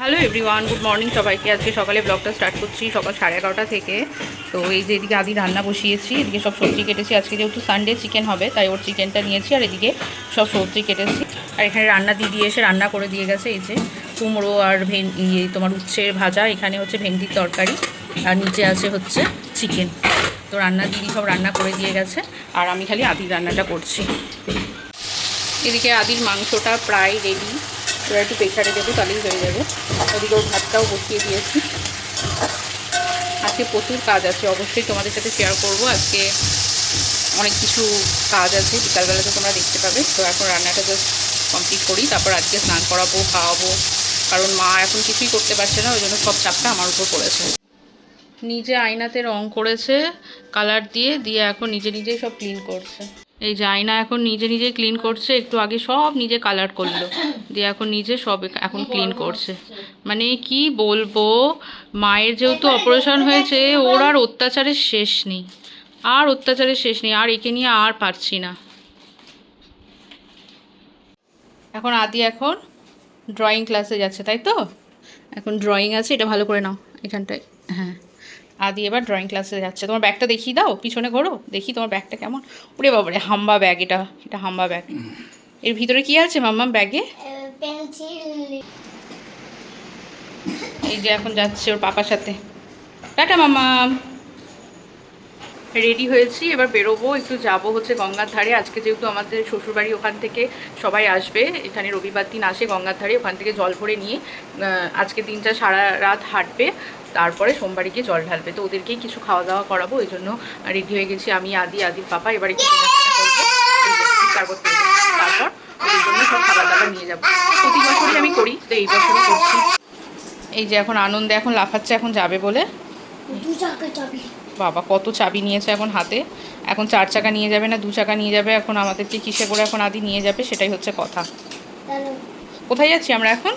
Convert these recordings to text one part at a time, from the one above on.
Hello everyone, good morning সবাইকে। আজকে সকালে ব্লগটা স্টার্ট করছি সকাল সাড়ে এগারোটা থেকে। তো এই যে এদিকে আদি রান্না বসিয়েছি, এদিকে সব সবজি কেটেছি। আজকে যেহেতু সানডে চিকেন হবে, তাই ওর চিকেনটা নিয়েছি আর এদিকে সব সবজি কেটেছি। আর এখানে রান্না দিদি এসে রান্না করে দিয়ে গেছে, এই যে কুমড়ো আর ভেন ইয়ে তোমার উচ্ছের ভাজা, এখানে হচ্ছে ভেন্ডির তরকারি, আর নিচে আছে হচ্ছে চিকেন তো রান্না দিদি সব রান্না করে দিয়ে গেছে, আর আমি খালি আদির রান্নাটা করছি। এদিকে আদির মাংসটা প্রায় রেডি এবার একটু প্রেশারে দেবো, তাহলেই হয়ে যাবে। ওদিকে ওর ভাতটাও বসিয়ে দিয়েছি। আজকে প্রচুর কাজ আছে, অবশ্যই তোমাদের সাথে শেয়ার করব। আজকে অনেক কিছু কাজ আছে বিকালবেলাতে তোমরা দেখতে পাবে। তো এখন রান্নাটা জাস্ট কমপ্লিট করি, তারপর আজকে স্নান করাবো, খাওয়াবো। কারণ মা এখন কিছুই করতে পারছে না, ওই জন্য সব চাপটা আমার উপর পড়েছে। নিজে আয়নাতে রং করেছে কালার দিয়ে দিয়ে এখন নিজে নিজেই সব ক্লিন করছে। এই যে আয়না এখন নিজে নিজে ক্লিন করছে, একটু আগে সব নিজে কালার করল। দিয়ে এখন নিজে সব এখন ক্লিন করছে। মানে কি বলব, মায়ের যেহেতু অপারেশন হয়েছে, ওর আর অত্যাচারের শেষ নেই। আর অত্যাচারের শেষ নেই, আর একে নিয়ে আর পারছি না। এখন আদি এখন ড্রয়িং ক্লাসে যাচ্ছে, তাই তো? এখন ড্রয়িং আছে, এটা ভালো করে নাও, এখানটায় হ্যাঁ। আদি এবার ড্রয়িং ক্লাসে যাচ্ছে। তোমার ব্যাগটা দেখিয়ে দাও, পিছনে ঘোরো, দেখি তোমার ব্যাগটা কেমন। ওরে বাবারে, হাম্বা ব্যাগ এটা এটা হাম্বা ব্যাগ এর ভিতরে কি আছে, মাম্মা ব্যাগে এই যে এখন যাচ্ছে ওর পাপার সাথে। টাটা মামা রেডি হয়েছি, এবার বেরোবো, একটু যাব হচ্ছে গঙ্গার ধারে। আজকে যেহেতু আমাদের শ্বশুরবাড়ি ওখান থেকে সবাই আসবে, এখানে রবিবার দিন আসে গঙ্গার ধারে, ওখান থেকে জল ভরে নিয়ে আজকে দিনটা সারা রাত হাঁটবে। তারপরে সোমবারে গিয়ে জল ঢালবে। তো ওদেরকেই কিছু খাওয়া দাওয়া করাবো ওই জন্য রেডি হয়ে গেছি আমি আদি আদির পাপা। এবার একটু কেনাকাটা করব। তারপর ওদের জন্য সব খাবার দাবার নিয়ে যাব। প্রতি বছরই আমি করি তো এই বছরই করছি। এই যে এখন আনন্দে এখন লাফাচ্ছে এখন যাবে বলে। বাবা কত চাবি নিয়েছে এখন হাতে। এখন চার চাকা নিয়ে যাবে না দু চাকা নিয়ে যাবে। এখন আমাদেরকে কিসে করে এখন আদি নিয়ে যাবে সেটাই হচ্ছে কথা। কোথায় যাচ্ছি আমরা এখন?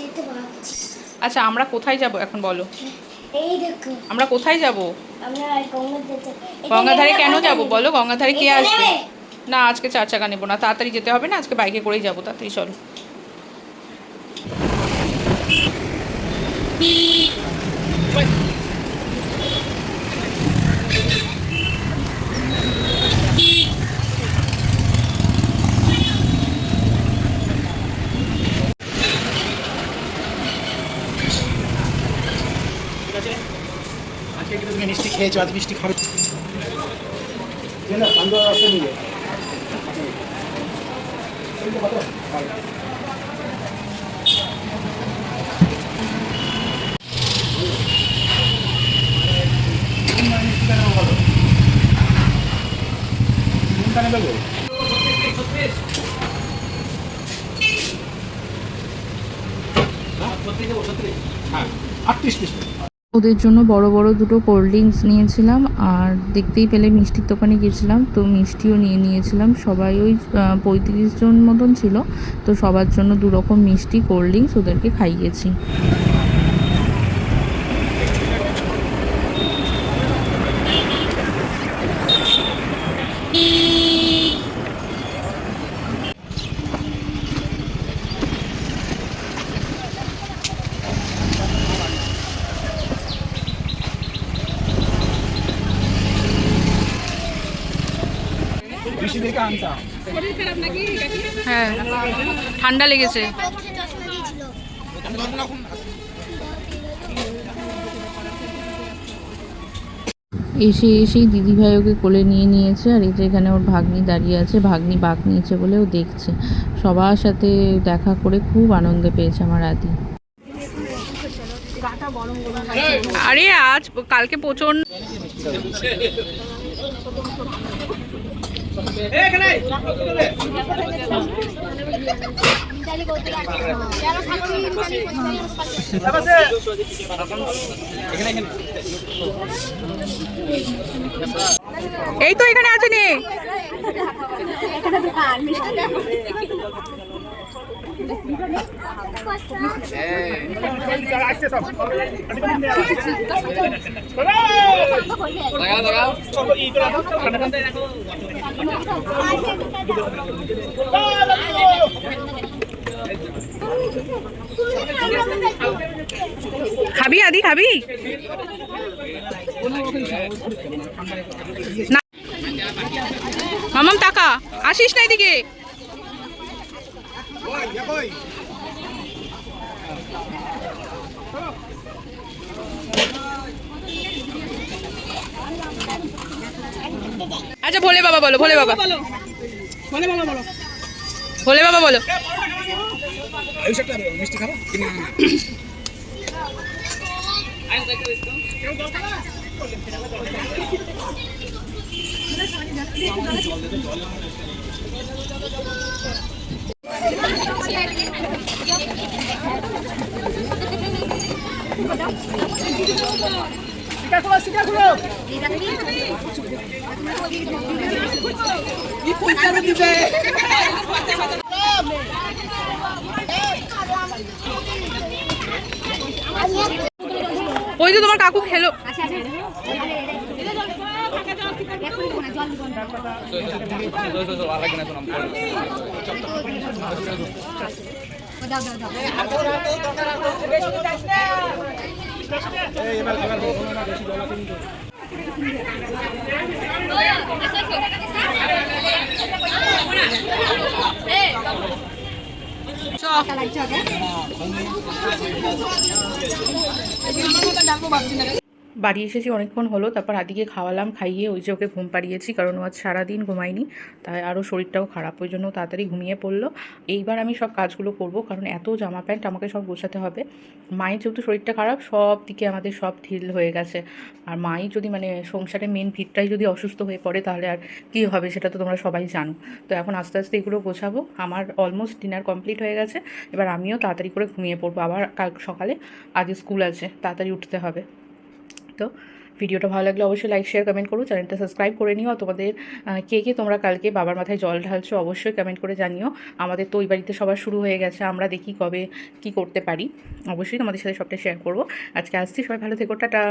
সেটা ভাবছি আচ্ছা আমরা কোথায় যাব এখন বলো? এই দেখো। আমরা কোথায় যাব? আমরা গঙ্গা গঙ্গাধারে কেন যাব? বলো গঙ্গাধারে কে আসবে? না আজকে চার চাকা নেব না। তাড়াতাড়ি যেতে হবে না? আজকে বাইকে করেই যাব। তাড়াতাড়ি চলো আজকে কিন্তু তুমি মিষ্টি খেয়েছো আজ মিষ্টি খাবে। নিয়ে হ্যাঁ। আটত্রিশ পিস। ওদের জন্য বড় বড় দুটো কোল্ড ড্রিঙ্কস নিয়েছিলাম আর দেখতেই পেলে মিষ্টির দোকানে গেছিলাম, তো মিষ্টিও নিয়ে নিয়েছিলাম। সবাই ওই পঁয়ত্রিশ জন মতন ছিল, তো সবার জন্য দুরকম মিষ্টি কোল্ড ড্রিঙ্কস ওদেরকে খাইয়েছি বেশি দেখে আনতাম হ্যাঁ ঠান্ডা লেগেছে। এসে এসেই দিদিভাই ওকে কোলে নিয়ে নিয়েছে আর এই যে এখানে ওর ভাগ্নি দাঁড়িয়ে আছে ভাগ্নি বাঘ নিয়েছে বলে ও দেখছে। সবার সাথে দেখা করে খুব আনন্দ পেয়েছে আমার আদি। আরে আজ কালকে প্রচণ্ড এই তো এখানে আছে নে আসছে সব লাগাও লাগাও খাবি আদি খাবি? মামাম টাকা আসিস না এদিকে। আচ্ছা ভোলে বাবা বলো ভোলে বাবা। ভোলে বাবা বলো। মিষ্টি খাব? ওই তো তোমার কাকু খেলো। 哎，走 বাড়ি এসেছি, অনেকক্ষণ হলো, তারপর আদিকে খাওয়ালাম, খাইয়ে ওই যে ওকে ঘুম পাড়িয়েছি, কারণ ও আজ সারাদিন ঘুমায়নি, তাই আরও শরীরটাও খারাপ, ওই জন্য তাড়াতাড়ি ঘুমিয়ে পড়ল। এইবার আমি সব কাজগুলো করব, কারণ এত জামা প্যান্ট আমাকে সব গোছাতে হবে। মায়ের যেহেতু শরীরটা খারাপ, সব দিকে আমাদের সব ঢিল হয়ে গেছে। আর মাই যদি মানে সংসারে মেন ভিড়টাই যদি অসুস্থ হয়ে পড়ে, তাহলে আর কী হবে সেটা তো তোমরা সবাই জানো। তো এখন আস্তে আস্তে এগুলো গোছাবো, আমার অলমোস্ট ডিনার কমপ্লিট হয়ে গেছে, এবার আমিও তাড়াতাড়ি করে ঘুমিয়ে পড়ব। আবার কাল সকালে আজকে স্কুল আছে, তাড়াতাড়ি উঠতে হবে। তো ভিডিওটা ভালো লাগলে অবশ্যই লাইক শেয়ার কমেন্ট করো চ্যানেলটা সাবস্ক্রাইব করে নিও। তোমাদের কে কে তোমরা কালকে বাবার মাথায় জল ঢালছো অবশ্যই কমেন্ট করে জানিও। আমাদের তো ওই বাড়িতে সবার শুরু হয়ে গেছে, আমরা দেখি কবে কি করতে পারি। অবশ্যই তোমাদের সাথে সবটা শেয়ার করব। আজকে আসছি, সবাই ভালো থেকো, টাটা।